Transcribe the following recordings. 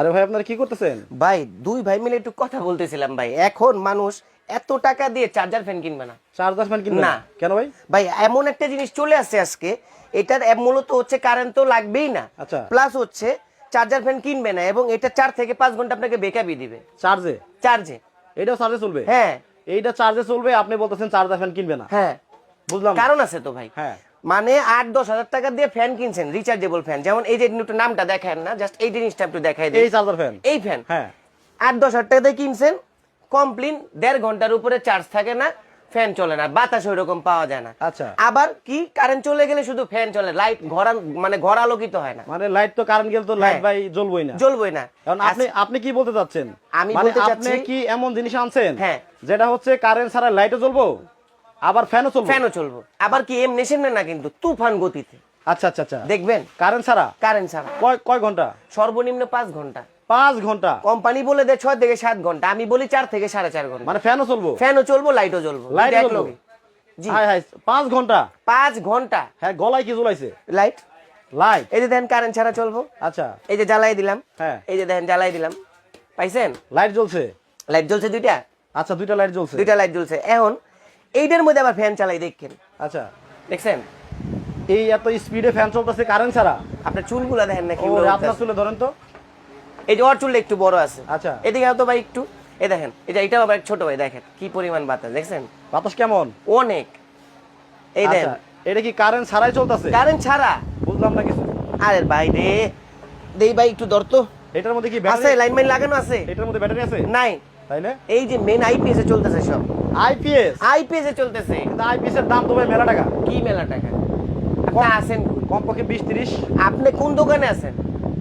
আরে ভাই আপনারা কি করতেছেন? ভাই দুই ভাই মিলে একটু কথা বলতেছিলাম ভাই। এখন মানুষ এত টাকা দিয়ে চার্জার ফ্যান কিনবে না। চার্জার ফ্যান কিনবেন না। কেন ভাই? ভাই এমন একটা জিনিস চলে আসছে আজকে। এটার মূলত হচ্ছে কারেন্ট তো লাগবেই না। আচ্ছা। প্লাস হচ্ছে চার্জার ফ্যান কিনবে না এবং এটা চার থেকে পাঁচ ঘণ্টা আপনাকে বেকআপই দিবে। চার্জে চার্জে এটাও চার্জে চলবে? হ্যাঁ। এইটা চার্জে চলবে আপনি বলতেছেন চার্জার ফ্যান কিনবে না। হ্যাঁ। বুঝলাম। কারণ আছে তো ভাই। হ্যাঁ। মানে আট দশ হাজার টাকা দিয়ে ফ্যান কিনছেন রিচার্জেবল ফ্যান যেমন এই যে একটু নামটা দেখেন না জাস্ট এই জিনিসটা একটু দেখাই এই চার্জার ফ্যান এই ফ্যান হ্যাঁ। আট দশ হাজার টাকা দিয়ে কিনছেন কমপ্লিন দেড় ঘণ্টার উপরে চার্জ থাকে না ফ্যান চলে না বাতাস ওই রকম পাওয়া যায় না। আচ্ছা। আবার কি কারেন্ট চলে গেলে শুধু ফ্যান চলে লাইট ঘর মানে ঘর আলোকিত হয় না। মানে লাইট তো কারেন্ট গেলে তো লাইট হ্যাঁ। ভাই জ্বলবই না। জ্বলবই না। কারণ আপনি আপনি কি বলতে চাচ্ছেন? আমি মানে বলতে আপনি চাচ্ছি- কি এমন জিনিস আনছেন হ্যাঁ। যেটা হচ্ছে কারেন্ট ছাড়া লাইটও জ্বলবো? আবার ফ্যানও চলবে? ফ্যানও চলবো। আবার কি এম নেশন না কিন্তু? তুফান গতিতে। আচ্ছা আচ্ছা আচ্ছা। দেখবেন? কারেন্ট ছাড়া? কারেন্ট ছাড়া। কয় কয় ঘণ্টা? সর্বনিম্ন পাঁচ ঘণ্টা। পাঁচ ঘণ্টা? কোম্পানি বলে দেয় ছয় থেকে সাত ঘণ্টা। আমি বলি চার থেকে সাড়ে চার ঘণ্টা। মানে ফ্যানও চলবো? ফ্যানও চলবো লাইটও জ্বলবো। লাইট। জি। হাই হাই পাঁচ ঘণ্টা? পাঁচ ঘণ্টা। হ্যাঁ গলায় কি জ্বলাইছে? লাইট। লাইট? এই যে দেখেন কারেন্ট ছাড়া চলবো। আচ্ছা। এই যে জ্বালাই দিলাম। হ্যাঁ। এই যে দেখেন জ্বালাই দিলাম। পাইছেন? লাইট জ্বলছে? লাইট জ্বলছে দুইটা? আচ্ছা দুইটা লাইট জ্বলছে। দুইটা লাইট জ্বলছে। এখন এইটার মধ্যে আবার ফ্যান চালাই দেখেন। আচ্ছা। দেখছেন? এই এত স্পিডে ফ্যান চলতেছে কারেন্ট ছাড়া? আপনার চুলগুলা দেখেন না কীভাবে আপনার। তুলে ধরেন তো। এই যে ওর চুলটা একটু বড় আছে। আচ্ছা। এদিকে তো ভাই একটু এই দেখেন এই যে এটাও আবার ছোট ভাই দেখেন কি পরিমাণ বাতাস দেখছেন? বাতাস কেমন? অনেক। এই দেখেন আচ্ছা এটা কি কারেন্ট ছাড়াই চলতেছে? কারেন্ট ছাড়া। বুঝলাম না কিছু। আরে ভাই রে দেই ভাই একটু ধর তো। এটার মধ্যে কি আছে লাইন মাইন লাগানো আছে। এটার মধ্যে ব্যাটারি আছে? নাই। তাইলে এই যে মেন আইপিএস এ চলতেছে সব। আইপিএস আইপিএস এ চলতেছে। কিন্তু আইপিএস এর দাম তো ভাই মেলা টাকা। কি মেলা টাকা? আপনি আছেন কই? কমপক্ষে বিশ তিরিশ। আপনি কোন দোকানে আছেন?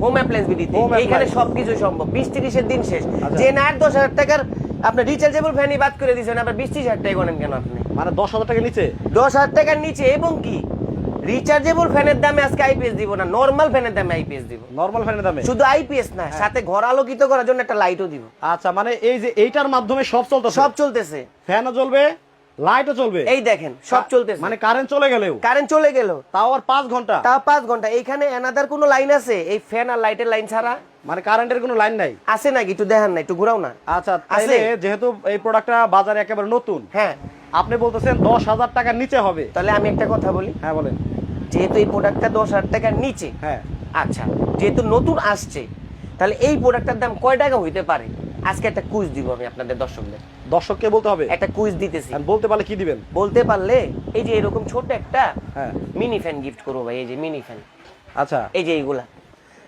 হোম অ্যাপ্লায়েন্স বিডিতে এইখানে সবকিছু সম্ভব। বিশ তিরিশের দিন শেষ। আচ্ছা। যে না দশ হাজার টাকার আপনি রিচার্জেবল ফ্যানই বাদ করে দিয়েছেন আবার বিশ ত্রিশ হাজার টাকা করেন কেন আপনি? মানে দশ হাজার টাকা নিচে? দশ হাজার টাকার নিচে এবং কি? রিচার্জেবল ফ্যানের দামে আজকে আইপিএস দিব না নর্মাল ফ্যানের দামে আইপিএস দিব। নর্মাল ফ্যানের দামে? শুধু আইপিএস না সাথে ঘর আলোকিত করার জন্য একটা লাইটও দিব। আচ্ছা মানে এই যে এইটার মাধ্যমে সব চলতেছে? সব চলতেছে। ফ্যানও চলবে লাইটও চলবে? এই দেখেন সব চলতেছে। মানে কারেন্ট চলে গেলেও? কারেন্ট চলে গেল। তাও আর পাঁচ ঘণ্টা? তা পাঁচ ঘণ্টা। এইখানে এনাদার কোনো লাইন আছে? এই ফ্যান আর লাইটের লাইন ছাড়া? মানে কারেন্টের কোনো লাইন নাই? আছে নাকি একটু দেখেন না একটু ঘুরাও না। আচ্ছা তাইলে যেহেতু এই প্রোডাক্টটা বাজারে একেবারে নতুন হ্যাঁ। আপনি বলতেছেন দশ হাজার টাকার নিচে হবে। তাহলে আমি একটা কথা বলি। হ্যাঁ বলেন। যেহেতু এই প্রোডাক্টটা দশ হাজার টাকার নিচে হ্যাঁ। আচ্ছা যেহেতু নতুন আসছে তাহলে এই প্রোডাক্টটার দাম কয় টাকা হইতে পারে? আজকে একটা কুইজ দিব আমি আপনাদের দর্শকদের। দর্শককে বলতে হবে। একটা কুইজ দিতেছি। বলতে পারলে কি দিবেন? বলতে পারলে এই যে এরকম ছোট একটা হ্যাঁ। মিনি ফ্যান গিফট করব ভাই এই যে মিনি ফ্যান আচ্ছা। এই যে এইগুলা।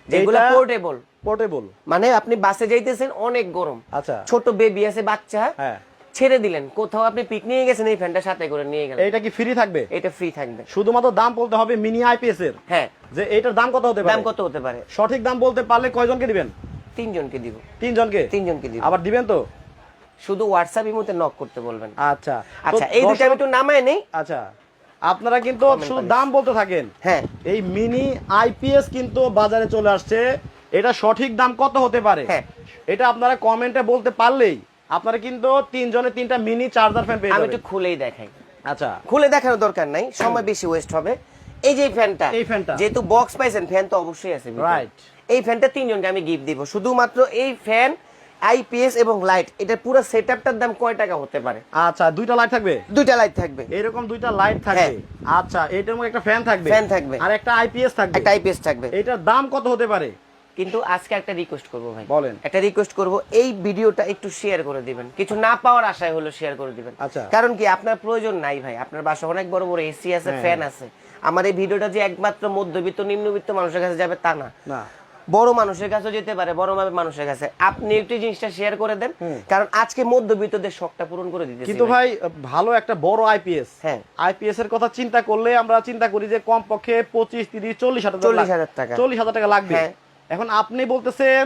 যেগুলা পোর্টেবল পোর্টেবল মানে আপনি বাসে যাইতেছেন অনেক গরম। আচ্ছা। ছোট বেবি আছে বাচ্চা। হ্যাঁ। ছেড়ে দিলেন। কোথাও আপনি পিকনিকে গেছেন এই ফ্যানটা সাথে করে নিয়ে গেলেন। এইটা কি ফ্রি থাকবে? এটা ফ্রি থাকবে। শুধুমাত্র দাম বলতে হবে মিনি আইপিএস এর। হ্যাঁ। যে এইটার দাম কত হতে পারে? দাম কত হতে পারে? সঠিক দাম বলতে পারলে কয়জনকে দিবেন? তিনজনকে দিব। তিনজনকে? তিনজনকে দিব। আবার দিবেন তো? শুধু হোয়াটসঅ্যাপ ইমোতে নক করতে বলবেন। আচ্ছা। আচ্ছা এই দুটো আমি একটু নামায় নেই। আচ্ছা। আপনারা কিন্তু শুধু দাম বলতে থাকেন। হ্যাঁ। এই মিনি আইপিএস কিন্তু বাজারে চলে আসছে। এটা সঠিক দাম কত হতে পারে? হ্যাঁ। এটা আপনারা কমেন্টে বলতে পারলেই আপনারা কিন্তু তিনজনে তিনটা মিনি চার্জার ফ্যান পেয়ে আমি একটু খুলেই দেখাই। আচ্ছা। খুলে দেখানোর দরকার নাই সময় বেশি ওয়েস্ট হবে। এই যে ফ্যানটা এই ফ্যানটা। যেহেতু বক্স পাইছেন ফ্যান তো অবশ্যই আছে। Right. এই ফ্যানটা তিনজনকে আমি গিফট দিব। শুধুমাত্র এই ফ্যান আইপিএস এবং লাইট এটা পুরো সেটআপটার দাম কয় টাকা হতে পারে? আচ্ছা দুইটা লাইট থাকবে? দুইটা লাইট থাকবে। এরকম দুইটা লাইট থাকবে। আচ্ছা এটার মধ্যে একটা ফ্যান থাকবে। ফ্যান থাকবে। আর একটা আইপিএস থাকবে। একটা আইপিএস থাকবে। এটার দাম কত হতে পারে? কিন্তু আজকে একটা রিকোয়েস্ট করব ভাই বলেন। একটা রিকোয়েস্ট করব এই ভিডিওটা একটু শেয়ার করে দিবেন কিছু না পাওয়ার আশায় হলো শেয়ার করে দিবেন আচ্ছা। কারণ কি আপনার প্রয়োজন নাই ভাই আপনার বাসা অনেক বড় বড় এসি আছে। ফ্যান আছে আমার এই ভিডিওটা যে একমাত্র মধ্যবিত্ত নিম্নবিত্ত মানুষের কাছে যাবে তা না না বড় মানুষের কাছে যেতে পারে বড় মাপের মানুষের কাছে আপনি একটু জিনিসটা শেয়ার করে দেন কারণ আজকে মধ্যবিত্তদের শখটা পূরণ করে দিতেছি কিন্তু ভাই। ভালো একটা বড় আইপিএস হ্যাঁ। আইপিএস এর কথা চিন্তা করলে আমরা চিন্তা করি যে কমপক্ষে পঁচিশ তিরিশ চল্লিশ হাজার 40,000 টাকা। চল্লিশ হাজার টাকা লাগবে হ্যাঁ। এখন আপনি বলতেছেন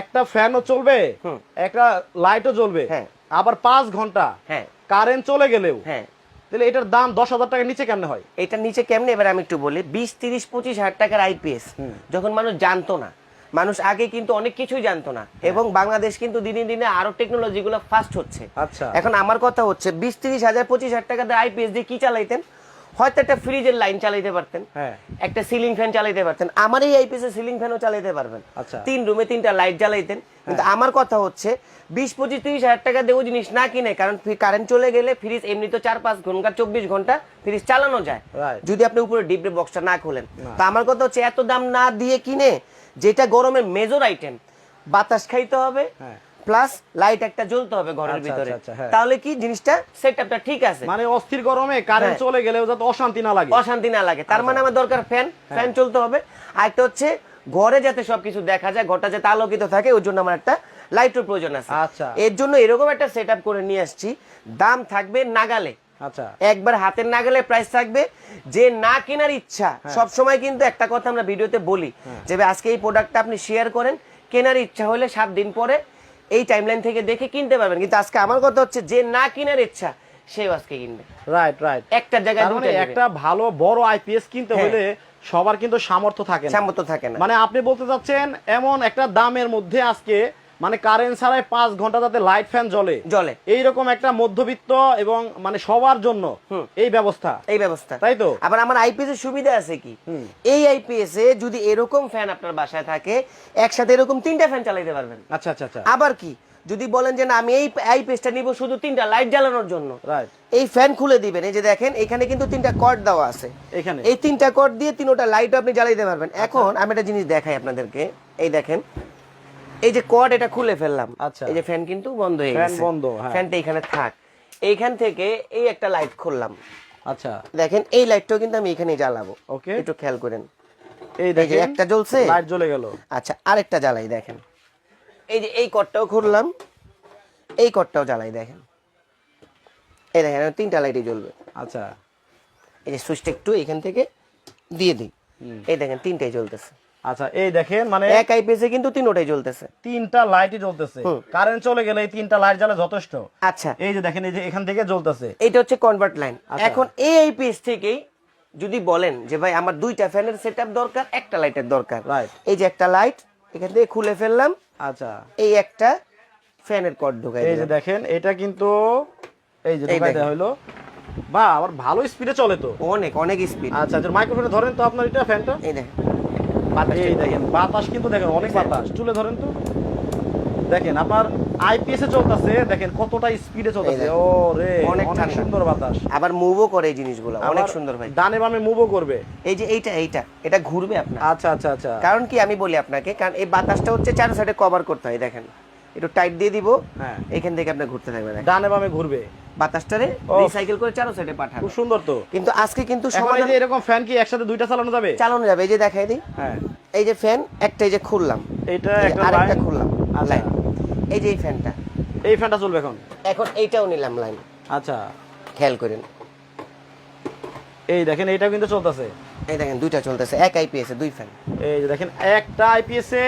একটা ফ্যানও চলবে। একটা লাইটও জ্বলবে হ্যাঁ। আবার পাঁচ ঘণ্টা হ্যাঁ। কারেন্ট চলে গেলেও হ্যাঁ। তাহলে এটার দাম দশ হাজার টাকার নিচে কেমনে হয়? এটা নিচে কেমনে? এবার আমি একটু বলি বিশ তিরিশ পঁচিশ হাজার টাকার আইপিএস যখন মানুষ জানতো না মানুষ আগে কিন্তু অনেক কিছুই জানতো না এবং বাংলাদেশ কিন্তু দিনে দিনে আরও টেকনোলজি গুলো ফাস্ট হচ্ছে। আচ্ছা। এখন আমার কথা হচ্ছে বিশ তিরিশ হাজার পঁচিশ হাজার টাকা দিয়ে আইপিএস দিয়ে কি চালাইতেন? হয়তো একটা ফ্রিজের লাইন চালাইতে পারতেন হ্যাঁ। একটা সিলিং ফ্যান চালাইতে পারতেন আমার এই আইপিএস সিলিং ফ্যানও চালাইতে পারবেন। আচ্ছা। তিন রুমে তিনটা লাইট জ্বালাইতেন কিন্তু আমার কথা হচ্ছে বিশ পঁচিশ তিরিশ হাজার টাকা ওই জিনিস না কিনে কারণ কারেন্ট চলে গেলে ফ্রিজ এমনি তো চার পাঁচ ঘণ্টা চব্বিশ ঘণ্টা ফ্রিজ চালানো যায়। যদি আপনি উপরে ডিপরে বক্সটা না খোলেন। তো আমার কথা হচ্ছে এত দাম না দিয়ে কিনে যেটা গরমের মেজর আইটেম বাতাস খাইতে হবে হ্যাঁ। প্লাস লাইট একটা জ্বলতে হবে ঘরের আচ্ছা, ভিতরে। আচ্ছা, আচ্ছা, হ্যাঁ। তাহলে কি জিনিসটা সেটআপটা ঠিক আছে? মানে অস্থির গরমে কারেন্ট হ্যাঁ। চলে গেলেও যাতে অশান্তি না লাগে। অশান্তি না লাগে। তার মানে আমার দরকার ফ্যান ফ্যান চলতে হবে। আর একটা হচ্ছে ঘরে যাতে সবকিছু দেখা যায় ঘরটা যাতে আলোকিত থাকে ওই জন্য আমার একটা লাইটের প্রয়োজন আছে। আচ্ছা। এর জন্য এরকম একটা সেট করে নিয়ে আসছি। দাম থাকবে নাগালে। আচ্ছা। একবার হাতের নাগালে প্রাইস থাকবে। যে না কেনার ইচ্ছা হ্যাঁ। সব সময় কিন্তু একটা কথা আমরা ভিডিওতে বলি যে আজকে এই প্রোডাক্টটা আপনি শেয়ার করেন। কেনার ইচ্ছা হলে সাত দিন পরে এই টাইমলাইন থেকে দেখে কিনতে পারবেন। কিন্তু আজকে আমার কথা হচ্ছে যে না কেনার ইচ্ছা সেও আজকে কিনবে। রাইট রাইট একটা জায়গায় মানে একটা ভালো বড় আইপিএস কিনতে হ্যাঁ। হলে সবার কিন্তু সামর্থ্য থাকে না। সামর্থ্য থাকে না। মানে আপনি বলতে চাচ্ছেন এমন একটা দামের মধ্যে আজকে মানে কারেন্ট ছাড়াই পাঁচ ঘণ্টা যাতে লাইট ফ্যান জ্বলে। জ্বলে। এইরকম একটা মধ্যবিত্ত এবং মানে সবার জন্য এই ব্যবস্থা। এই ব্যবস্থা। তাই তো? আবার আমার আইপিএস এর সুবিধা আছে কি? এই আইপিএস এ যদি এরকম ফ্যান আপনার বাসায় থাকে একসাথে এরকম তিনটা ফ্যান চালাইতে পারবেন। আচ্ছা আচ্ছা আচ্ছা। আবার কি? যদি বলেন যে না আমি এই আইপিএসটা নিব শুধু তিনটা লাইট জ্বালানোর জন্য। রাইট এই ফ্যান খুলে দিবেন। এই যে দেখেন এখানে কিন্তু তিনটা কর্ড দেওয়া আছে। এখানে? এই তিনটা কর্ড দিয়ে তিনটা লাইট আপনি জ্বালাইতে পারবেন। এখন আমি একটা জিনিস দেখাই আপনাদেরকে। এই দেখেন এই যে কর্ড এটা খুলে ফেললাম। আচ্ছা। এই যে ফ্যান কিন্তু বন্ধ হয়ে ফ্যান গেছে। বন্ধ, হ্যাঁ। ফ্যানটা এখানে থাক। এইখান থেকে এই একটা লাইট খুললাম। আচ্ছা। দেখেন এই লাইটটাও কিন্তু আমি এখানে জ্বালাবো। ওকে একটু খেয়াল করেন। এই এই দেখেন একটা জ্বলছে। লাইট জ্বলে গেল। আচ্ছা আরেকটা জ্বালাই দেখেন। এই যে এই কটটাও খুললাম। এই কটটাও জ্বালাই দেখেন। এই দেখেন তিনটা লাইটই জ্বলবে। আচ্ছা। এই যে সুইচটা একটু এখান থেকে দিয়ে দিই। এই দেখেন তিনটাই জ্বলতেছে। আচ্ছা এই দেখেন মানে এক আইপিএসে কিন্তু তিনটাই জ্বলতেছে। তিনটা লাইটই জ্বলতেছে। কারেন্ট চলে গেলে এই তিনটা লাইট জ্বালা যথেষ্ট। আচ্ছা। এই যে দেখেন এই যে এখান থেকে জ্বলতেছে। এইটা হচ্ছে কনভার্ট লাইন আচ্ছা। এখন এই আইপিএস থেকেই যদি বলেন যে ভাই আমার দুইটা ফ্যানের সেটআপ দরকার একটা লাইটের দরকার. এই যে একটা লাইট এখান থেকে খুলে ফেললাম। আচ্ছা। এই একটা ফ্যানের কর্ড ঢুকাই এই যে দেখেন এটা কিন্তু এই যে ঢুকাই দেওয়া হইল। বা আবার ভালো স্পিডে চলে তো। অনেক অনেক স্পিড আচ্ছা আচ্ছা মাইক্রোফোনে ধরেন তো আপনার এটা ফ্যানটা। এই দেখেন। এই দেখেন বাতাস কিন্তু দেখেন অনেক বাতাস। তুলে ধরেন তো। দেখেন আপনার আইপিএস এ চলতেছে দেখেন কতটা স্পিডে চলতেছে। ও রে অনেক অনেক সুন্দর বাতাস। আবার মুভও করে এই জিনিসগুলো অনেক সুন্দর ভাই। ডানে বামে মুভও করবে। এই যে এইটা এইটা এটা ঘুরবে আপনার। আচ্ছা আচ্ছা আচ্ছা। কারণ কি আমি বলি আপনাকে কারণ এই বাতাসটা হচ্ছে চার সাইডে কভার করতে হয় দেখেন। একটু টাইট দিয়ে দিব। হ্যাঁ। এখান থেকে আপনি ঘুরতে থাকবেন ডানে বামে ঘুরবে। বাতাসটারে রিসাইকেল করে চারো সাইডে পাঠাবো। খুব সুন্দর তো। কিন্তু আজকে কিন্তু সমাধান যে এরকম ফ্যান কি একসাথে দুইটা চালানো যাবে? চালানো যাবে। এই যে দেখাই দিই। হ্যাঁ। এই যে ফ্যান একটা এই যে খুললাম। যে একটা আরেকটা খুললাম। আচ্ছা। লাইন এই যে এই ফ্যানটা এই ফ্যানটা চলবে এখন? এখন এইটাও নিলাম লাইন আচ্ছা। খেয়াল করেন। এই দেখেন এইটা কিন্তু চলতেছে। এই দেখেন দুইটা চলতেছে। এক আইপিএস দুই ফ্যান এই যে দেখেন একটা আইপিএস এ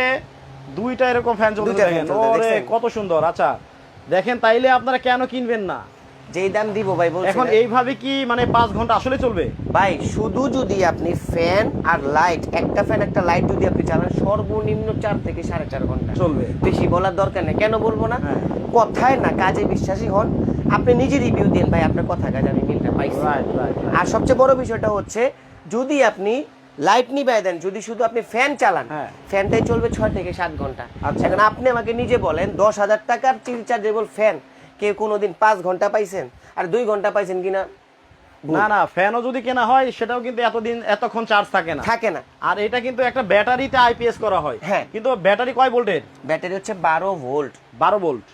দুইটা এরকম ফ্যান দুইটা দেখেন। ওরে কত সুন্দর। আচ্ছা দেখেন তাইলে আপনারা কেন কিনবেন না? যেই দাম দিব ভাই বলছি এখন। এইভাবে কি মানে পাঁচ ঘণ্টা আসলে চলবে? ভাই শুধু যদি আপনি ফ্যান আর লাইট একটা ফ্যান একটা লাইট যদি আপনি চালান সর্বনিম্ন চার থেকে সাড়ে চার ঘণ্টা। চলবে। বেশি বলার দরকার নেই। কেন বলব না? হ্যাঁ। কথায় না কাজে বিশ্বাসী হন। আপনি নিজে রিভিউ দিন ভাই আপনার কথা কাজে আমি মিলটা পাইছি। আর সবচেয়ে বড় বিষয়টা হচ্ছে যদি আপনি লাইট নিবাই দেন যদি শুধু আপনি ফ্যান চালান হ্যাঁ। ফ্যানটাই চলবে ছয় থেকে সাত ঘণ্টা। আচ্ছা। এখন আপনি আমাকে নিজে বলেন দশ হাজার টাকার রিচার্জেবল ফ্যান কেউ কোনোদিন পাঁচ ঘণ্টা পাইছেন? আর দুই ঘণ্টা পাইছেন কিনা না? না ফ্যানও যদি কেনা হয় সেটাও কিন্তু এতদিন এতক্ষণ চার্জ থাকে না। থাকে না। আর এটা কিন্তু একটা ব্যাটারিতে আইপিএস করা হয়। হ্যাঁ। কিন্তু ব্যাটারি কয় ভোল্টের? ব্যাটারি হচ্ছে বারো ভোল্ট। বারো volt.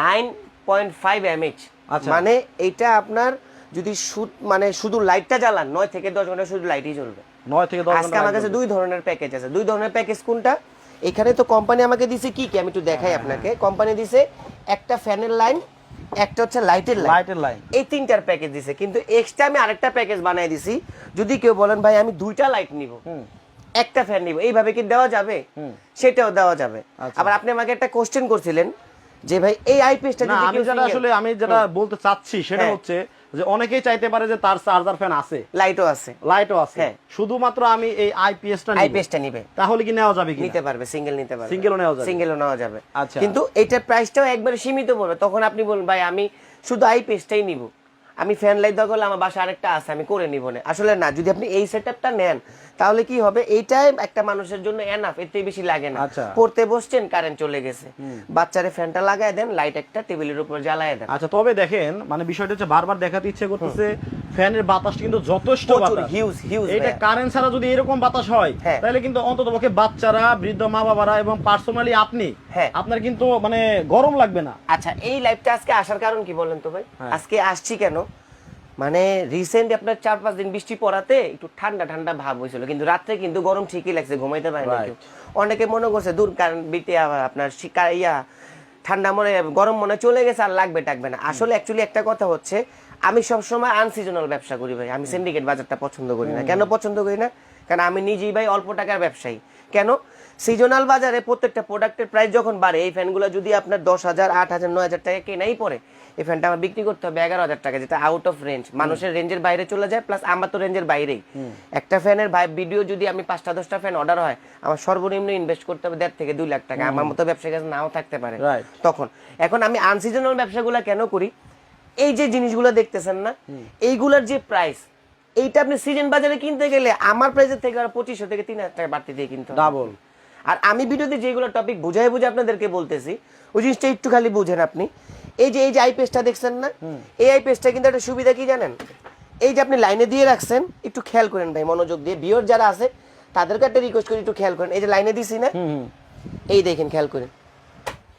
Nine point five MH. আচ্ছা। মানে এইটা আপনার যদি শুধু মানে শুধু লাইটটা জ্বালান নয় থেকে দশ ঘণ্টা শুধু লাইটই চলবে নয় থেকে দশ আজকে আমার কাছে দুই ধরনের প্যাকেজ আছে। দুই ধরনের প্যাকেজ কোনটা? এখানে তো কোম্পানি আমাকে দিছে কি কি? আমি একটু দেখাই হ্যাঁ, আপনাকে। কোম্পানি দিছে একটা ফ্যানের লাইন একটা হচ্ছে লাইটের লাইন লাইটের লাইন এই তিনটার প্যাকেজ দিছে। কিন্তু এক্সট্রা আমি আরেকটা প্যাকেজ বানাই দিছি। যদি কেউ বলেন ভাই আমি দুইটা লাইট নিব। হুম। একটা ফ্যান নিব। এইভাবে কি দেওয়া যাবে? হুম। সেটাও দেওয়া যাবে। আচ্ছা। আবার আপনি আমাকে একটা কোশ্চেন করছিলেন যে ভাই এই আইপিএসটা আমি যেটা আসলে আমি যেটা বলতে চাচ্ছি সেটা হ্যাঁ। হচ্ছে যে অনেকেই চাইতে পারে যে তার চার্জার ফ্যান আছে। লাইটও আছে। লাইটও আছে। হ্যাঁ। শুধুমাত্র আমি এই আইপিএসটা আইপিএসটা নিবে। তাহলে কি নেওয়া যাবে কি নিতে পারবে সিঙ্গেল নিতে পারবে। Single-ও নেওয়া যাবে। সিঙ্গেলও নেওয়া যাবে। আচ্ছা। কিন্তু এটা প্রাইসটাও একবারে সীমিত পড়বে। তখন আপনি বলবেন ভাই আমি শুধু আইপিএসটাই নিব। আমি ফ্যান লাইট দরকার হলে আমার বাসা আরেকটা আছে আমি করে নিব না। আসলে না যদি আপনি এই সেটআপটা নেন তাহলে কি হবে? এইটাই একটা মানুষের জন্য এনাফ এর বেশি লাগে না। আচ্ছা। পড়তে বসছেন কারেন্ট চলে গেছে। বাচ্চারে ফ্যানটা লাগায় দেন লাইট একটা টেবিলের উপর জ্বালায় দেন। আচ্ছা তবে দেখেন মানে বিষয়টা হচ্ছে বারবার দেখাতে ইচ্ছে করতেছে ফ্যানের বাতাসটা কিন্তু যথেষ্ট বাতাস। হিউজ হিউজ এটা কারেন্ট ছাড়া যদি এরকম বাতাস হয় হ্যাঁ। তাহলে কিন্তু অন্তত পক্ষে বাচ্চারা বৃদ্ধ মা বাবারা এবং পার্সোনালি আপনি হ্যাঁ। আপনার কিন্তু মানে গরম লাগবে না। আচ্ছা এই লাইভটা আজকে আসার কারণ কি বলেন তো ভাই? হ্যাঁ। আজকে আসছি কেন? মানে রিসেন্ট আপনার চার পাঁচ দিন বৃষ্টি পড়াতে একটু ঠান্ডা ঠান্ডা ভাব হয়েছিল। কিন্তু রাত্রে কিন্তু গরম ঠিকই লাগছে ঘুমাইতে পারে না অনেকে মনে করছে দূর কারণ আবার আপনার শিকার ইয়া ঠান্ডা মনে গরম মনে চলে গেছে আর লাগবে টাকবে না। আসলে অ্যাকচুয়ালি একটা কথা হচ্ছে আমি সবসময় আনসিজনাল ব্যবসা করি ভাই। আমি সিন্ডিকেট বাজারটা পছন্দ করি না। কেন পছন্দ করি না? কারণ আমি নিজেই ভাই অল্প টাকার ব্যবসায়ী। কেন? সিজনাল বাজারে প্রত্যেকটা প্রোডাক্টের প্রাইস যখন বাড়ে এই ফ্যানগুলো যদি আপনার দশ হাজার আট হাজার নয় হাজার টাকা কেনাই পড়ে এই ফ্যানটা আমার বিক্রি করতে হবে এগারো হাজার টাকা যেটা আউট অফ রেঞ্জ মানুষের রেঞ্জের বাইরে চলে যায় প্লাস আমার তো রেঞ্জের বাইরেই। একটা ফ্যানের ভিডিও যদি আমি পাঁচটা দশটা ফ্যান অর্ডার হয় আমার সর্বনিম্ন ইনভেস্ট করতে হবে দেড় থেকে দুই লাখ টাকা। আমার মতো ব্যবসায়ী কাছে নাও থাকতে পারে। তখন এখন আমি আনসিজনাল ব্যবসাগুলো কেন করি? এই যে জিনিসগুলো দেখতেছেন না এইগুলোর যে প্রাইস এইটা আপনি সিজন বাজারে কিনতে গেলে আমার প্রাইসের থেকে আর পঁচিশশো থেকে তিন হাজার টাকা বাড়তি দিয়ে কিনতে হবে। ডাবল আর আমি ভিডিওতে যেগুলো টপিক বুঝাই বুঝে আপনাদেরকে বলতেছি ওই জিনিসটা একটু খালি বুঝেন আপনি। এই যে এই যে আইপিএসটা দেখছেন না? এই আইপিএসটা কিন্তু একটা সুবিধা কি জানেন? এই যে আপনি লাইনে দিয়ে রাখছেন একটু খেয়াল করেন ভাই মনোযোগ দিয়ে। বিয়র যারা আছে তাদেরকে একটা রিকোয়েস্ট করি একটু খেয়াল করেন। এই যে লাইনে দিছি না? এই দেখেন খেয়াল করেন।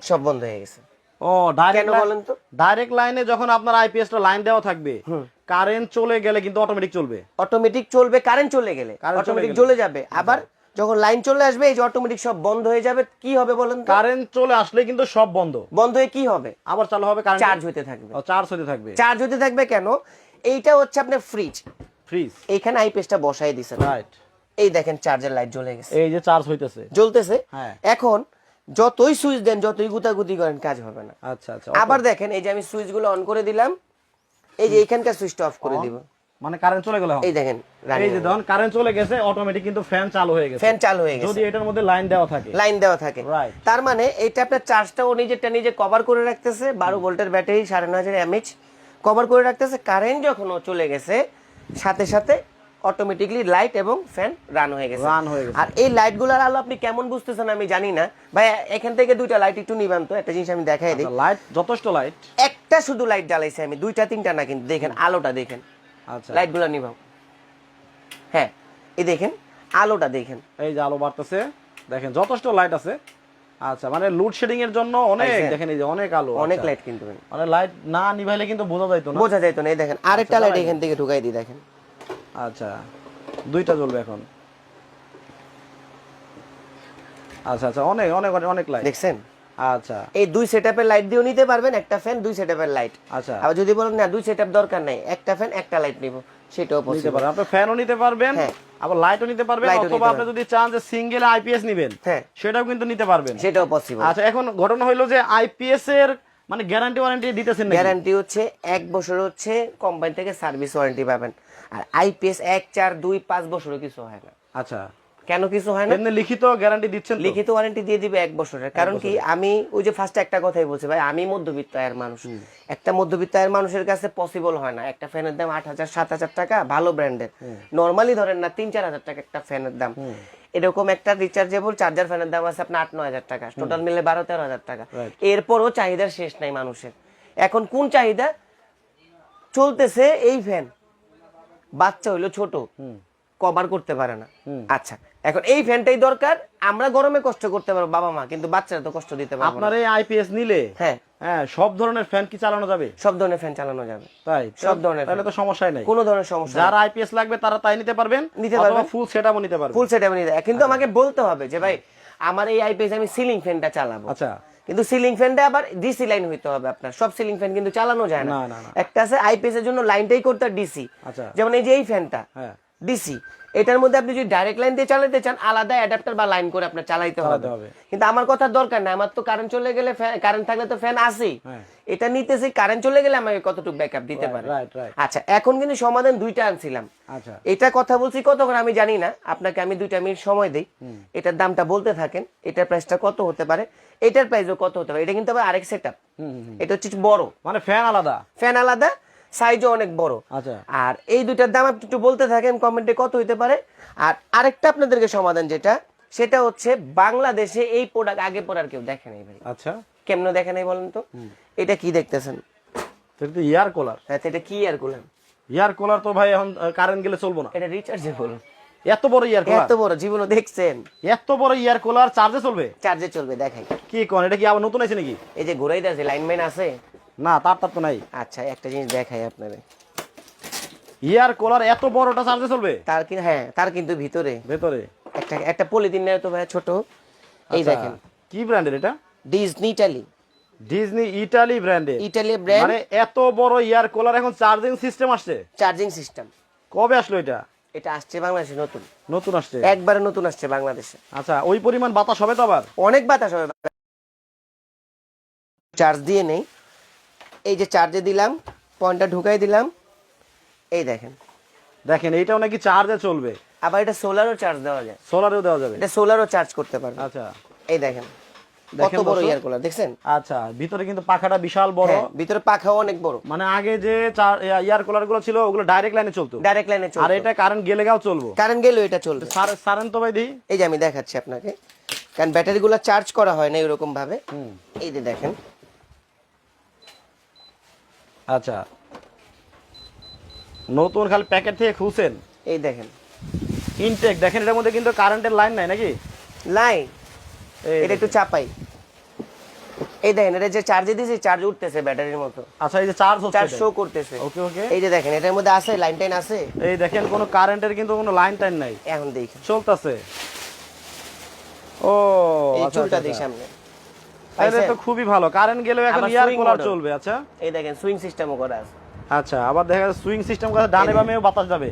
সব বন্ধ হয়ে গেছে। ও ডাইরেক্ট বলেন তো? ডাইরেক্ট লাইনে যখন আপনার আইপিএস টা লাইন দেওয়া থাকবে কারেন্ট চলে গেলে কিন্তু অটোমেটিক চলবে। অটোমেটিক চলবে কারেন্ট চলে গেলে। অটোমেটিক। চলে যাবে। আবার যখন লাইন চলে আসবে এই যে অটোমেটিক সব বন্ধ হয়ে যাবে কি হবে বলেন তো? কারেন্ট চলে আসলে কিন্তু সব বন্ধ। বন্ধ হয়ে কি হবে? আবার চালু হবে কারেন্ট চার্জ হতে থাকবে। চার্জ হতে থাকবে। চার্জ হতে থাকবে কেন? এইটা হচ্ছে আপনার ফ্রিজ ফ্রিজ এইখানে আইপিএসটা বসাই দিছেন। রাইট এই দেখেন চার্জের লাইট জ্বলে গেছে। এই যে চার্জ হইতেছে। জ্বলতেছে। হ্যাঁ। এখন যতই সুইচ দেন যতই গুতাগুতি করেন কাজ হবে না। আচ্ছা আচ্ছা আবার দেখেন এই যে আমি সুইচগুলো অন করে দিলাম এই যে এখানকার সুইচটা অফ করে দিব। মানে কারেন্ট চলে গেল এই দেখেন এই যে ধরুন কারেন্ট চলে গেছে অটোমেটিক কিন্তু ফ্যান চালু হয়ে গেছে। ফ্যান চালু হয়ে গেছে। যদি এটার মধ্যে লাইন দেওয়া থাকে। লাইন দেওয়া থাকে। তার মানে এটা আপনার চার্জটাও নিজেরটা নিজে কভার করে রাখতেছে। বারো ভোল্টের ব্যাটারি সাড়ে নয় হাজার এমএচ কভার করে রাখতেছে। কারেন্ট যখন চলে গেছে সাথে সাথে অটোমেটিকলি লাইট এবং ফ্যান রান হয়ে গেছে। রান হয়ে গেছে। আর এই লাইটগুলোর আলো আপনি কেমন বুঝতেছেন আমি জানি না। ভাই এখান থেকে দুইটা লাইট একটু নিবান তো একটা জিনিস আমি দেখাই দিই। লাইট যথেষ্ট লাইট একটা শুধু লাইট জ্বালাইছি আমি দুইটা তিনটা না কিন্তু দেখেন আলোটা দেখেন। আচ্ছা লাইটগুলো নিবাও হ্যাঁ এই দেখেন আলোটা দেখেন। এই যে আলো বাড়তেছে দেখেন যথেষ্ট লাইট আছে। আচ্ছা মানে লোডশেডিং এর জন্য অনেক আচ্ছা। দেখেন এই যে অনেক আলো অনেক আচ্ছা। লাইট কিন্তু মানে লাইট না নিভাইলে কিন্তু বোঝা যাইতো না। বোঝা যাইতো না এই দেখেন আরেকটা লাইট এখান থেকে ঢুকাই দিই দেখেন। আচ্ছা দুইটা জ্বলবে এখন। আচ্ছা আচ্ছা অনেক অনেক অনেক অনেক লাইট দেখছেন? আচ্ছা। এই দুই সেটআপের লাইট দিয়েও নিতে পারবেন একটা ফ্যান দুই সেটআপের লাইট আচ্ছা। আবার যদি বলেন না দুই সেটআপ দরকার নাই একটা ফ্যান একটা লাইট নিব সেটাও নিতে পসিবল পারবেন। আপনি ফ্যানও নিতে পারবেন হ্যাঁ। আবার লাইটও নিতে পারবেন অথবা আপনি যদি চান যে সিঙ্গেল আইপিএস নেবেন হ্যাঁ। সেটাও কিন্তু নিতে পারবেন। সেটাও পসিবল আচ্ছা এখন ঘটনা হইল যে আইপিএস এর মানে গ্যারান্টি ওয়ারেন্টি দিতেছেন গ্যারান্টি হচ্ছে এক বছর হচ্ছে কোম্পানি থেকে সার্ভিস ওয়ারেন্টি পাবেন। আর আইপিএস এক চার দুই পাঁচ বছরও কিছু হয় না। আচ্ছা। কেন কিছু হয় না? এমনি লিখিত গ্যারান্টি দিচ্ছেন লিখিত ওয়ারেন্টি দিয়ে দিবে এক বছরের। কারণ কি আমি ওই যে ফার্স্টে একটা কথাই বলছি ভাই আমি মধ্যবিত্ত আয়ের মানুষ। একটা মধ্যবিত্ত আয়ের মানুষের কাছে পসিবল হয় না। একটা ফ্যানের দাম আট হাজার সাত হাজার টাকা ভালো ব্র্যান্ডের নর্মালি ধরেন না তিন চার হাজার টাকা একটা ফ্যানের দাম। এরকম একটা রিচার্জেবল চার্জার ফ্যানের দাম আছে আপনার আট নয় হাজার টাকা। টোটাল মিলে বারো তেরো হাজার টাকা। এরপরও চাহিদার শেষ নাই মানুষের। এখন কোন চাহিদা? চলতেছে এই ফ্যান। বাচ্চা হইল ছোট। কভার করতে পারে না। আচ্ছা এখন এই ফ্যানটাই দরকার আমরা গরমে কষ্ট করতে পারব বাবা মা কিন্তু বাচ্চারা তো কষ্ট দিতে পারব আপনার এই আইপিএস নিলে হ্যাঁ। হ্যাঁ সব ধরনের ফ্যান কি চালানো যাবে? সব ধরনের ফ্যান চালানো যাবে। তাই সব ধরনের তাহলে তো সমস্যাই নাই। কোনো ধরনের সমস্যা যার আইপিএস লাগবে তারা তাই নিতে পারবেন নিতে পারবেন। ফুল সেটআপও নিতে পারবেন। ফুল সেট আমি নিতে কিন্তু আমাকে বলতে হবে যে ভাই আমার এই আইপিএস আমি সিলিং ফ্যানটা চালাবো। আচ্ছা। কিন্তু সিলিং ফ্যানটা আবার ডিসি লাইন হইতে হবে আপনার। সব সিলিং ফ্যান কিন্তু চালানো যায় না। একটা আছে আইপিএস এর জন্য লাইনটাই করতে ডিসি আচ্ছা। যেমন এই যে এই ফ্যানটা হ্যাঁ। ডিসি এটার মধ্যে আপনি যদি ডাইরেক্ট লাইন দিয়ে চালাতে চান আলাদা অ্যাডাপ্টার বা লাইন করে আপনার চালাইতে হবে। কিন্তু আমার কথা দরকার না আমার তো কারেন্ট চলে গেলে কারেন্ট থাকলে তো ফ্যান আসেই। এটা নিতেছি কারেন্ট চলে গেলে আমাকে কতটুকু ব্যাকআপ দিতে পারে. আচ্ছা এখন কিন্তু সমাধান দুইটা আনছিলাম। আচ্ছা। এটা কথা বলছি কতক্ষণ আমি জানি না আপনাকে আমি দুইটা মিনিট সময় দিই। এটার দামটা বলতে থাকেন এটার প্রাইসটা কত হতে পারে এটার প্রাইসও কত হতে পারে এটা কিন্তু আবার আরেক সেট এটা হচ্ছে বড়। মানে ফ্যান আলাদা। ফ্যান আলাদা সাইজও অনেক বড়। আচ্ছা। আর এই দুইটার দাম আপনি একটু বলতে থাকেন কমেন্টে কত হইতে পারে। আর আরেকটা আপনাদেরকে সমাধান যেটা সেটা হচ্ছে বাংলাদেশে এই প্রোডাক্ট আগে পর আর কেউ দেখে নাই ভাই। আচ্ছা। কেমন দেখে নাই বলেন তো? এটা কি দেখতেছেন? এটা তো ইয়ার কুলার হ্যাঁ এটা কি আর করলেন ইয়ার কুলার তো ভাই এখন কারেন্ট গেলে চলবো না। এটা রিচার্জেবল এত বড় ইয়ার কুলার এত বড় জীবনে দেখছেন। এত বড় ইয়ার কুলার চার্জে চলবে? চার্জে চলবে দেখাই। কি কোন এটা কি আবার নতুন আছে নাকি? এই যে ঘুরাই আছে লাইনম্যান আছে। না তার তার তো নাই। আচ্ছা একটা জিনিস দেখাই আপনাদের ইয়ার কুলার এত বড়টা চার্জে চলবে? তার কি হ্যাঁ তার কিন্তু ভিতরে। ভেতরে? একটা একটা পলিথিন নেয় তো ভাই ছোট। এই আচ্ছা, দেখেন। কি ব্র্যান্ডের এটা? ডিজনি ইটালি ডিজনি ইটালি ব্র্যান্ডের ইটালি ব্র্যান্ড মানে এত বড় ইয়ার কুলার এখন চার্জিং সিস্টেম আসছে? চার্জিং সিস্টেম কবে আসলো এটা? এটা আসছে বাংলাদেশে নতুন। নতুন আসছে? একবারে নতুন আসছে বাংলাদেশে। আচ্ছা ওই পরিমাণ বাতাস হবে তো আবার? অনেক বাতাস হবে। চার্জ দিয়ে নেই। এই যে চার্জে দিলাম পয়েন্টটা ঢুকাই দিলাম। এই দেখেন। দেখেন এইটাও নাকি চার্জে চলবে। আবার এটা সোলারও চার্জ দেওয়া যায়। সোলারেও দেওয়া যাবে। এটা সোলারও চার্জ করতে পারবে। আচ্ছা। এই দেখেন কত দেখেন বড় দর্শক। কুলার দেখছেন? আচ্ছা ভিতরে কিন্তু পাখাটা বিশাল বড়। হ্যাঁ, ভিতরে পাখাও অনেক বড়। মানে আগে যে ইয়ার কুলারগুলো ছিল ওগুলো ডাইরেক্ট লাইনে চলতো। ডাইরেক্ট লাইনে আর এটা কারেন্ট গেলে গাও চলবো। কারেন্ট গেলেও এটা চলবে। সার- সারেন তো ভাই দি। এই যে আমি দেখাচ্ছি আপনাকে। কারণ ব্যাটারিগুলো চার্জ করা হয় না এরকম ভাবে এই যে দেখেন। আচ্ছা। নতুন খালি প্যাকেট থেকে খুলছেন? এই দেখেন। ইনটেক দেখেন এটার মধ্যে কিন্তু কারেন্টের লাইন নাই নাকি? লাই এই এটা একটু চাপাই। এই দেখেন এটা যে চার্জে দিয়েছি চার্জ উঠতেছে ব্যাটারির মতো। আচ্ছা এই যে চার্জ হচ্ছে চার্জ শো করতেছে। ওকে ওকে এই যে দেখেন এটার মধ্যে আছে লাইন টাইন আছে? এই দেখেন কোনো কারেন্টের কিন্তু কোনো লাইন টাইন নাই। এখন দেখেন চলতেছে। ও এই আচ্ছা, চুলটা আচ্ছা, আচ্ছা। সামনে। তাহলে তো খুবই ভালো। কারেন্ট গেলেও এখন ইয়ার কুলার চলবে আচ্ছা? এই দেখেন সুইং সিস্টেমও করা আছে। আচ্ছা আবার দেখা যাচ্ছে সুইং সিস্টেম করে ডানে বামেও বাতাস যাবে।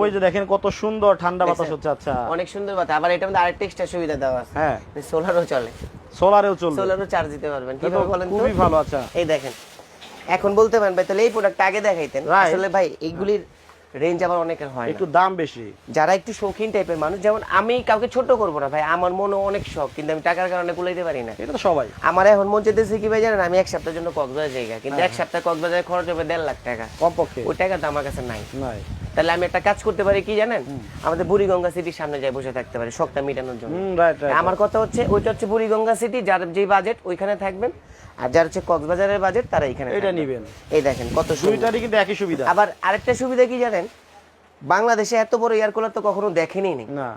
ওই যে দেখেন কত সুন্দর ঠান্ডা বাতাস হচ্ছে আচ্ছা। অনেক সুন্দর কথা আবার এটার মধ্যে আরেকটা এক্সট্রা সুবিধা দেওয়া আছে। হ্যাঁ। সোলারও চলে। সোলারেও চলবে। সোলারও চার্জ দিতে পারবেন। এটা কীভাবে বলেন তো? খুবই ভালো আচ্ছা। এই দেখেন। এখন বলতে পারেন ভাই তাহলে এই প্রোডাক্ট আগে দেখাইতেন। আসলে ভাই এইগুলির রেঞ্জ আবার অনেকের হয় একটু দাম বেশি। যারা একটু শৌখিন টাইপের মানুষ যেমন আমি কাউকে ছোট করব না ভাই আমার মনে অনেক শখ কিন্তু আমি টাকার কারণে কুলাইতে পারি না। এটা তো সবাই। আমার এখন মন চেতেছে কি ভাই জানেন আমি এক সপ্তাহের জন্য কক্সবাজার জায়গা কিন্তু এক সপ্তাহ কক্সবাজারে খরচ হবে দেড় লাখ টাকা। কমপক্ষে। ওই টাকা তো আমার কাছে নাই। নাই। তাহলে আমি একটা কাজ করতে পারি কি জানেন? আমাদের বুড়িগঙ্গা সিটির সামনে যাই বসে থাকতে পারি শখটা মেটানোর জন্য। আমার কথা হচ্ছে ওইটা হচ্ছে বুড়িগঙ্গা সিটি যার যে বাজেট ওইখানে থাকবেন আর যার হচ্ছে কক্সবাজারের বাজেট তারা এখানে এটা। নিবেন। এই দেখেন কত সুন্দর। কিন্তু একই সুবিধা। আবার আরেকটা সুবিধা কি জানেন? বাংলাদেশে এত বড় এয়ার কুলার তো কখনো দেখেনি না।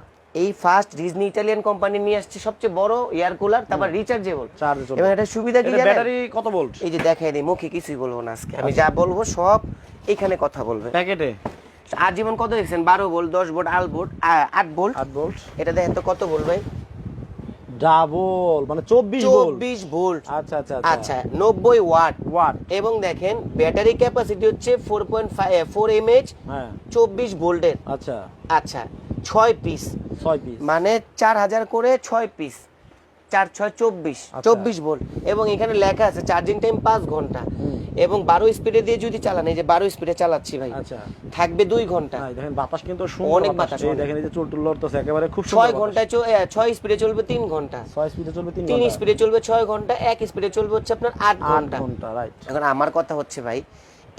এই ফার্স্ট ডিজনি ইটালিয়ান কোম্পানি নিয়ে আসছে সবচেয়ে বড় এয়ার কুলার তারপর রিচার্জেবল চার্জ এবং এটা সুবিধা কি জানেন? ব্যাটারি কত ভোল্ট এই যে দেখাই দিই মুখে কিছুই বলব না আজকে। আমি যা বলব সব এখানে কথা বলবে। প্যাকেটে জীবন কত দেখছেন? বারো ভোল্ট দশ ভোল্ট আট ভোল্ট আট ভোল্ট আট ভোল্ট এটা দেখেন তো কত ভোল্ট ভাই? ডাবল মানে 24 ভোল্ট। চব্বিশ ভোল্ট। আচ্ছা আচ্ছা আচ্ছা। নব্বই ওয়াট। ওয়াট। এবং দেখেন ব্যাটারি ক্যাপাসিটি হচ্ছে four point five four MH হ্যাঁ। চব্বিশ ভোল্টের। আচ্ছা। আচ্ছা ছয় পিস 6 পিস মানে চার হাজার করে ছয় পিস চার ছয় চব্বিশ। আচ্ছা। চব্বিশ ভোল্ট। এবং এখানে লেখা আছে চার্জিং টাইম পাঁচ ঘণ্টা। এবং বারো স্পিডে দিয়ে যদি চালান এই যে বারো স্পিডে চালাচ্ছি ভাই আচ্ছা। থাকবে দুই ঘণ্টা। দেখেন বাতাস কিন্তু অনেক বাতাস। দেখেন এই যে চুল টুল লড়তেছে একেবারে খুব ছয়। ঘন্টায় ছয় স্পিডে চলবে তিন ঘণ্টা। 6 স্পিডে চলবে 3 তিন স্পিডে চলবে ছয় ঘণ্টা এক স্পিডে চলবে হচ্ছে আপনার আট ঘণ্টা। এখন আমার কথা হচ্ছে ভাই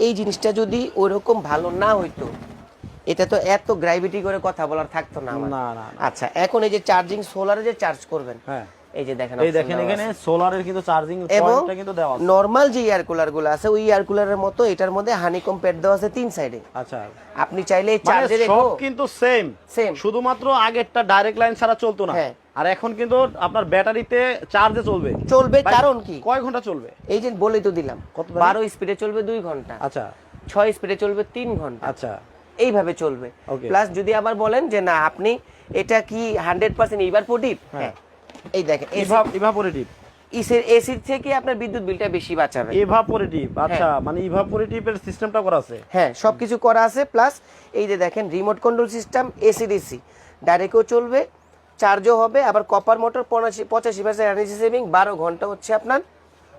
এই জিনিসটা যদি ওইরকম ভালো না হইতো এটা তো এত গ্র্যাভিটি করে কথা বলার থাকতো না। আচ্ছা এখন এই যে চার্জিং সোলারে যে চার্জ করবেন হ্যাঁ। এই যে দেখেন এই দেখেন এখানে সোলারের কিন্তু চার্জিং পয়েন্টটা কিন্তু দেওয়া আছে। নর্মাল যে এয়ার কুলারগুলো আছে ওই এয়ার কুলারের মতো এটার মধ্যে হানিকম প্যাড দেওয়া আছে তিন সাইডে আচ্ছা। আপনি চাইলে মানে চার্জে রেখো সব কিন্তু সেম সেম শুধুমাত্র আগেরটা ডাইরেক্ট লাইন ছাড়া চলতো না। হ্যাঁ। আর এখন কিন্তু আপনার ব্যাটারিতে চার্জে চলবে। চলবে কারণ কি? কয় ঘণ্টা চলবে? এই যে বলেই তো দিলাম কত দাম? বারো স্পিডে চলবে দুই ঘণ্টা। আচ্ছা। ছয় স্পিডে চলবে তিন ঘণ্টা। আচ্ছা। এইভাবে চলবে। প্লাস যদি আবার বলেন যে না আপনি এটা কি হান্ড্রেড পার্সেন্ট ইভার প্রদীপ? হ্যাঁ। এই দেখেন ইভাপোরেটিভ এসির থেকে আপনার বিদ্যুৎ বিলটা বেশি বাঁচাবে। ইভাপোরেটিভ আচ্ছা মানে ইভাপোরেটিভের সিস্টেমটা করা আছে। হ্যাঁ সবকিছু করা আছে প্লাস এই যে দেখেন remote control system AC DC ডাইরেক্টও চলবে চার্জও হবে আবার কপার মোটর পঁচাশি পঁচাশি পার্সেন্ট এনার্জি সেভিং বারো ঘণ্টা হচ্ছে আপনার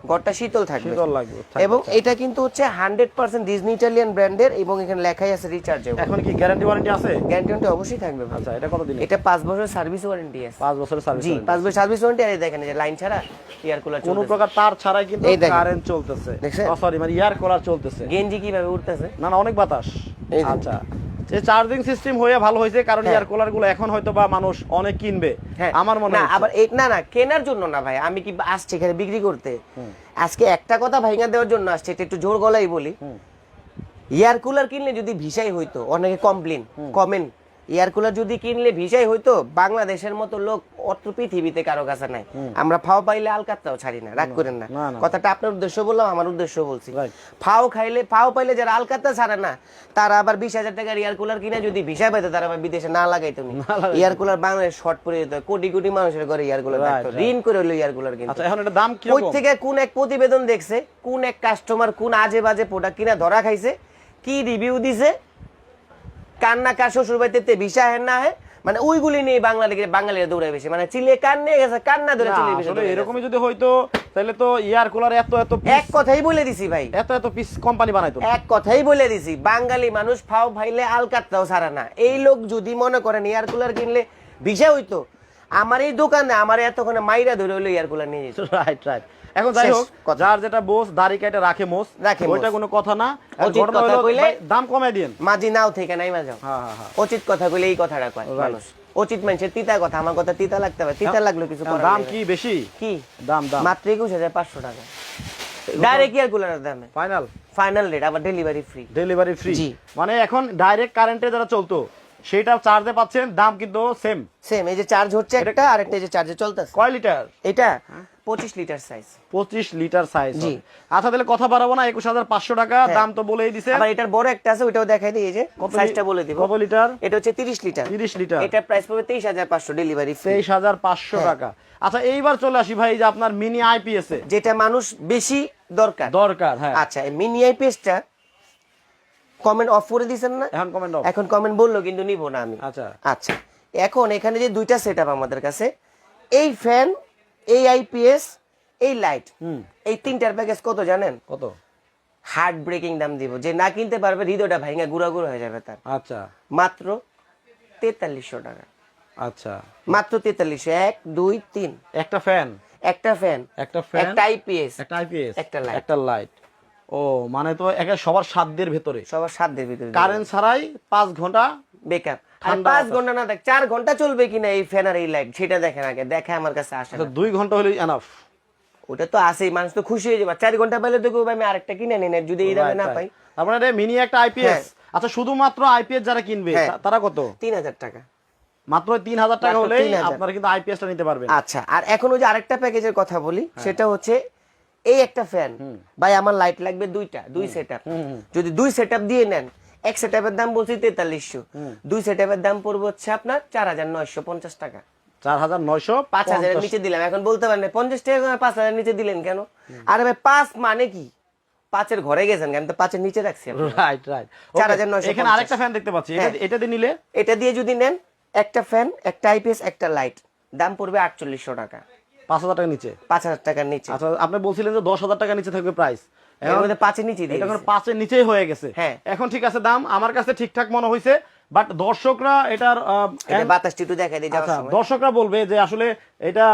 ঘরটা শীতল থাকবে। শীতল লাগবে এবং এটা কিন্তু হচ্ছে হান্ড্রেড পার্সেন্ট ডিজনি ইটালিয়ান ব্র্যান্ডের এবং এখানে লেখাই আছে রিচার্জেবল এখন কি গ্যারান্টি ওয়ারেন্টি আছে? গ্যারান্টি ওয়ারেন্টি অবশ্যই থাকবে আচ্ছা এটা কতদিন এটা পাঁচ বছর সার্ভিস ওয়ারেন্টি আছে। পাঁচ বছরের সার্ভিস জি পাঁচ বছর সার্ভিস ওয়ারেন্টি আর দেখেন যে লাইন ছাড়া এয়ার কুলার চলছে কোনো প্রকার তার ছাড়াই কিন্তু কারেন্ট চলতেছে? সরি মানে এয়ার কুলার চলতেছে। গেঞ্জি কীভাবে উঠতেছে? না না অনেক বাতাস। আচ্ছা। যে চার্জিং সিস্টেম হয়ে ভালো হয়েছে কারণ হ্যাঁ। এয়ার কুলারগুলো এখন হয়তো বা মানুষ অনেক কিনবে হ্যাঁ। আমার মনে হয় আবার না না কেনার জন্য না ভাই আমি কি আসছি এখানে বিক্রি করতে? আজকে একটা কথা ভাইঙ্গা দেওয়ার জন্য আসছে এটা একটু জোর গলাই বলি। এয়ার কুলার কিনলে যদি ভিসাই হইতো অনেকে কমপ্লেন কমেন্ট এয়ার কুলার যদি কিনলে ভিসাই হইতো বাংলাদেশের মতো লোক অত পৃথিবীতে কারও কাছে নাই। আমরা ফাও পাইলে আলকাতটাও ছাড়ি না রাগ করেন না। কথাটা আপনার উদ্দেশ্য বললাম আমার উদ্দেশ্য বলছি। ফাও খাইলে ফাও পাইলে যারা আলকাতা ছাড়ে না তারা আবার বিশ হাজার টাকার এয়ার কুলার কিনে যদি ভিসা পাইতো তারা আবার বিদেশে না লাগাইতো নি। এয়ার কুলার বাংলাদেশ শর্ট পড়ে যেত কোটি কোটি মানুষের ঘরে এয়ার কুলার থাকতো। ঋণ করে হলো এয়ার কুলার কিন্তু। আচ্ছা এখন এটা দাম কি কই থেকে কোন এক প্রতিবেদন দেখছে কোন এক কাস্টমার কোন আজে বাজে প্রোডাক্ট কিনা ধরা খাইছে কি রিভিউ দিছে কান্না কার শ্বশুর বাড়িতে ভিসা হেন না হয় মানে ওইগুলি নিয়ে বাঙালি বাঙালিরা দৌড়ায় বেশি। মানে চিলে কান্নে গেছে কান্না ধরে চিলে বেশি। এরকমই যদি হইতো তাহলে তো এয়ার কুলার এত এত এক কথাই বলে দিছি ভাই। এত এত পিস কোম্পানি বানাইতো। এক কথাই বলে দিছি বাঙালি মানুষ ফাও ভাইলে আলকাতটাও সারা না। এই লোক যদি মনে করেন এয়ার কুলার কিনলে ভিসা হইতো আমার এই দোকানে আমার এতক্ষণে মাইরা ধরে হইল এয়ার কুলার নিয়ে যেত। রাইট রাইট এখন যাই হোক যার যেটা বোস দাড়ি কাটে রাখে মোস রাখে। ওইটা কোনো কথা না। উচিত কথা কইলে- দাম কমাই দিন মাঝি নাও থেকে নাই মাঝাও হ্যাঁ হ্যাঁ হ্যাঁ। উচিত কথা কইলে এই কথাটা কয় মানুষ। উচিত মানুষের তিতা কথা আমার কথা তিতা লাগতে হবে তিতা লাগল কিছু দাম কি বেশি? কি? দাম দাম। মাত্র একুশ হাজার পাঁচশো টাকা। ডাইরেক্ট ইয়ার কুলারের দামে। ফাইনাল ফাইনাল রেট আবার ডেলিভারি ফ্রি ডেলিভারি ফ্রি জি। মানে এখন ডাইরেক্ট কারেন্টে যারা চলতো সেটা চার্জে পাচ্ছেন দাম কিন্তু সেম সেম এই যে চার্জ হচ্ছে একটা আর একটা এই যে চার্জে চলতেছে। কয় লিটার এটা পঁচিশ লিটার সাইজ পঁচিশ লিটার সাইজ জি। আচ্ছা তাহলে কথা বাড়াবো না একুশ হাজার পাঁচশো টাকা হ্যাঁ। দাম তো বলেই দিছে। আবার এটার বড় একটা আছে দেখাই দিই এই যে কত সাইজটা বলে দিব। কত লিটার? এটা হচ্ছে তিরিশ লিটার। তিরিশ লিটার। এটা প্রাইস পড়বে তেইশ হাজার পাঁচশো ডেলিভারি ফ্রি হ্যাঁ। টাকা। আচ্ছা এইবার চলে আসি ভাই যে আপনার মিনি আইপিএস এ। যেটা মানুষ বেশি দরকার। দরকার হ্যাঁ। আচ্ছা মিনি আইপিএসটা কমেন্ট অফ করে দিয়েছেন না? এখন কমেন্ট অফ এখন কমেন্ট বলল কিন্তু নিব না আমি। আচ্ছা। আচ্ছা এখন এখানে যে দুইটা সেট আমাদের কাছে এই ফ্যান এই আইপিএস এই লাইট এই তিনটার প্যাকেজ কত জানেন? কত? হার্ট ব্রেকিং দাম দিব। যে না কিনতে পারবে হৃদয়টা ভাঙা গুড়া গুড়া হয়ে যাবে তার। আচ্ছা। মাত্র তেতাল্লিশশো টাকা। আচ্ছা। মাত্র তেতাল্লিশশো। এক দুই তিন। একটা ফ্যান একটা ফ্যান একটা ফ্যান একটা আইপিএস একটা আইপিএস একটা light। একটা লাইট ও মানে তো একে সবার সাধ্যের ভেতরে। সবার সাধ্যের ভিতরে। কারেন্ট ছাড়াই পাঁচ ঘণ্টা বেকআপ আর পাঁচ ঘণ্টা না দেখ চার ঘণ্টা চলবে কিনা এই ফ্যান আর এই লাইট সেটা দেখেন আগে দেখে আমার কাছে আসে আচ্ছা দুই ঘণ্টা হলে এনাফ ওটা তো আসেই মানুষ তো খুশি হয়ে যাবে। চার ঘণ্টা পাইলে তো আমি আরেকটা কিনে নিন যদি এই দামে না পাই। তারপরে এটা মিনি একটা আইপিএস হ্যাঁ। আচ্ছা শুধুমাত্র আইপিএস যারা কিনবে হ্যাঁ। তারা কত? তিন হাজার টাকা। মাত্র তিন হাজার টাকা হলেই 3,000 আপনারা কিন্তু আইপিএসটা নিতে পারবেন। আচ্ছা আর এখন ওই যে আরেকটা প্যাকেজের কথা বলি হ্যাঁ। সেটা হচ্ছে এই একটা ফ্যান ভাই আমার লাইট লাগবে দুইটা দুই সেট যদি দুই সেট দিয়ে নেন এক সেট দাম বলছি তেতাল্লিশশো। দুই সেট দাম পড়বে হচ্ছে আপনার চার হাজার নয়শো পঞ্চাশ টাকা। চার হাজার নয়শো পাঁচ হাজারের নিচে দিলাম। এখন বলতে পারেন পঞ্চাশ টাকা পাঁচ হাজার নিচে দিলেন কেন? আরে ভাই পাঁচ মানে কি? পাঁচের ঘরে গেছেন আমি তো পাঁচের নিচে রাখছি। রাইট রাইট 4,950 এখানে আরেকটা ফ্যান দেখতে পাচ্ছি। এটা হ্যাঁ। দিয়ে নিলে? এটা দিয়ে যদি নেন একটা ফ্যান একটা আইপিএস একটা লাইট দাম পড়বে আটচল্লিশশো টাকা। পাঁচ হাজার টাকা নিচে? পাঁচ হাজার টাকার নিচে। আচ্ছা আপনি বলছিলেন যে দশ হাজার টাকা নিচে থাকবে প্রাইস পাঁচের নিচে এটা পাঁচের নিচেই হয়ে গেছে। হ্যাঁ। এখন ঠিক আছে দাম আমার কাছে ঠিকঠাক মনে হয়েছে বাট দর্শকরা এটার দেখাই দিই আচ্ছা দর্শকরা বলবে যে আসলে এটা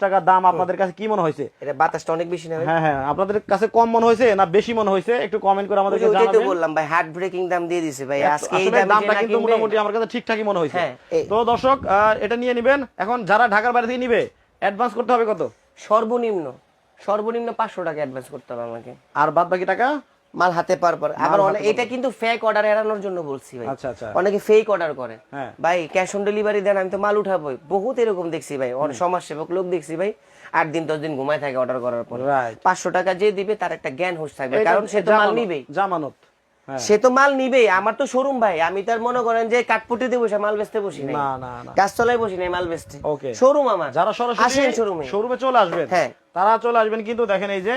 টাকা দাম আপনাদের কাছে কি মনে হয়েছে এটা বাতাসটা অনেক বেশি নেবে হ্যাঁ হ্যাঁ আপনাদের কাছে কম মনে হয়েছে না বেশি মনে হয়েছে একটু কমেন্ট করে আমাদেরকে ওইটাই তো বললাম ভাই হার্ট ব্রেকিং দাম দিয়ে দিছে ভাই আজকে এই দামটা কিন্তু মোটামুটি আমার কাছে ঠিকঠাকই মনে হয়েছে হ্যাঁ, তো দর্শক আহ, এটা নিয়ে নেবেন। এখন যারা ঢাকার বাইরে থেকে নিবে অ্যাডভান্স করতে হবে কত? সর্বনিম্ন। সর্বনিম্ন পাঁচশো টাকা অ্যাডভান্স করতে হবে আমাকে। আর বাদ বাকি টাকা মাল হাতে পার। পর আবার অনেক এটা কিন্তু ফেক অর্ডার এড়ানোর জন্য বলছি ভাই। আচ্ছা, আচ্ছা। অনেকে ফেক অর্ডার করে। হ্যাঁ। ভাই ক্যাশ অন ডেলিভারি দেন আমি তো মাল উঠাবো বহুত এরকম দেখছি ভাই। অনেক সমাজ সেবক লোক দেখছি ভাই। আট দিন দশ দিন ঘুমায় থাকে অর্ডার করার পর. পাঁচশো টাকা যে দিবে তার একটা জ্ঞান হোস থাকবে। কারণ সে তো মাল নিবে জামানত। সে তো মাল নিবে আমার তো শোরুম ভাই আমি তার মনে করেন যে কাঠপুটিতে বসে মাল বেচতে বসি না না না। গাছতলায় বসি নাই মাল বেচতে. শোরুম আমার। যারা সরাসরি আসেন শোরুমে শোরুমে চলে আসবেন হ্যাঁ। তারা চলে আসবেন কিন্তু দেখেন এই যে।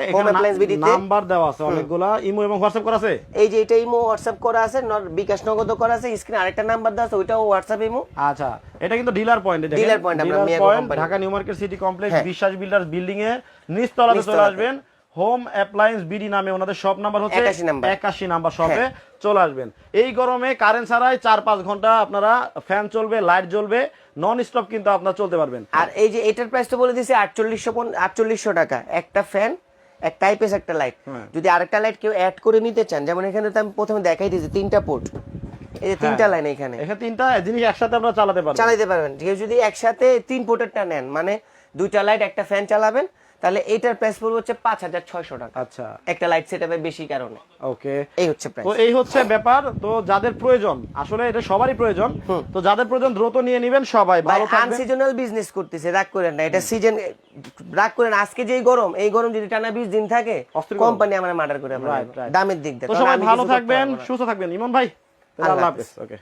নাম্বার দেওয়া আছে অনেকগুলা ইমো এবং হোয়াটসঅ্যাপ করা আছে? এই যে এটা ইমো হোয়াটসঅ্যাপ করা আছে বিকাশ নগদ করা আছে স্ক্রিনে আরেকটা নাম্বার দেওয়া আছে ওইটাও হোয়াটসঅ্যাপ ইমো। আচ্ছা এটা কিন্তু ডিলার পয়েন্ট Dealer point আমরা Miyako company। Dhaka new market city complex হ্যাঁ। বিশ্বাস বিল্ডার্স বিল্ডিং এ নিচতলাতে। চলে আসবেন। হোম অ্যাপ্লায়েন্স বিডি নামে ওনাদের শপ নাম্বার হচ্ছে 81 নাম্বার। একাশি নাম্বার শপে হ্যাঁ। চলে আসবেন। এই গরমে কারেন্ট ছাড়াই চার পাঁচ ঘণ্টা আপনারা ফ্যান চলবে লাইট জ্বলবে নন স্টপ কিন্তু আপনারা চলতে পারবেন। আর এই যে এটার প্রাইস তো বলে দিয়েছি আটচল্লিশশো আটচল্লিশশো টাকা। একটা ফ্যান একটা আইপিএস একটা লাইট হ্যাঁ। যদি আরেকটা লাইট কেউ অ্যাড করে নিতে চান যেমন এখানে তো আমি প্রথমে দেখাই দিয়েছি তিনটা পোর্ট এই যে তিনটা লাইন এখানে। এখানে তিনটা জিনিস একসাথে আপনারা চালাতে পারবেন। চালাতে পারবেন। কেউ যদি একসাথে তিন পোর্টেরটা নেন মানে দুইটা লাইট একটা ফ্যান চালাবেন তাহলে এটার প্রাইস পড়বে হচ্ছে পাঁচ হাজার ছয়শো টাকা। আচ্ছা। একটা লাইট সেট বেশি কারণে। ওকে এই হচ্ছে প্রাইস তো এই হচ্ছে ব্যাপার তো যাদের প্রয়োজন আসলে এটা সবারই প্রয়োজন তো যাদের প্রয়োজন দ্রুত নিয়ে নেবেন সবাই ভালো আনসিজনাল বিজনেস করতেছে রাগ করেন না এটা সিজন রাগ করেন আজকে যেই গরম এই গরম যদি টানা বিশ দিন থাকে কোম্পানি আমার মার্ডার করে. দামের দিক দিয়ে তো সবাই ভালো থাকবেন। সুস্থ থাকবেন। ইমন ভাই আল্লাহ। হাফেজ। ওকে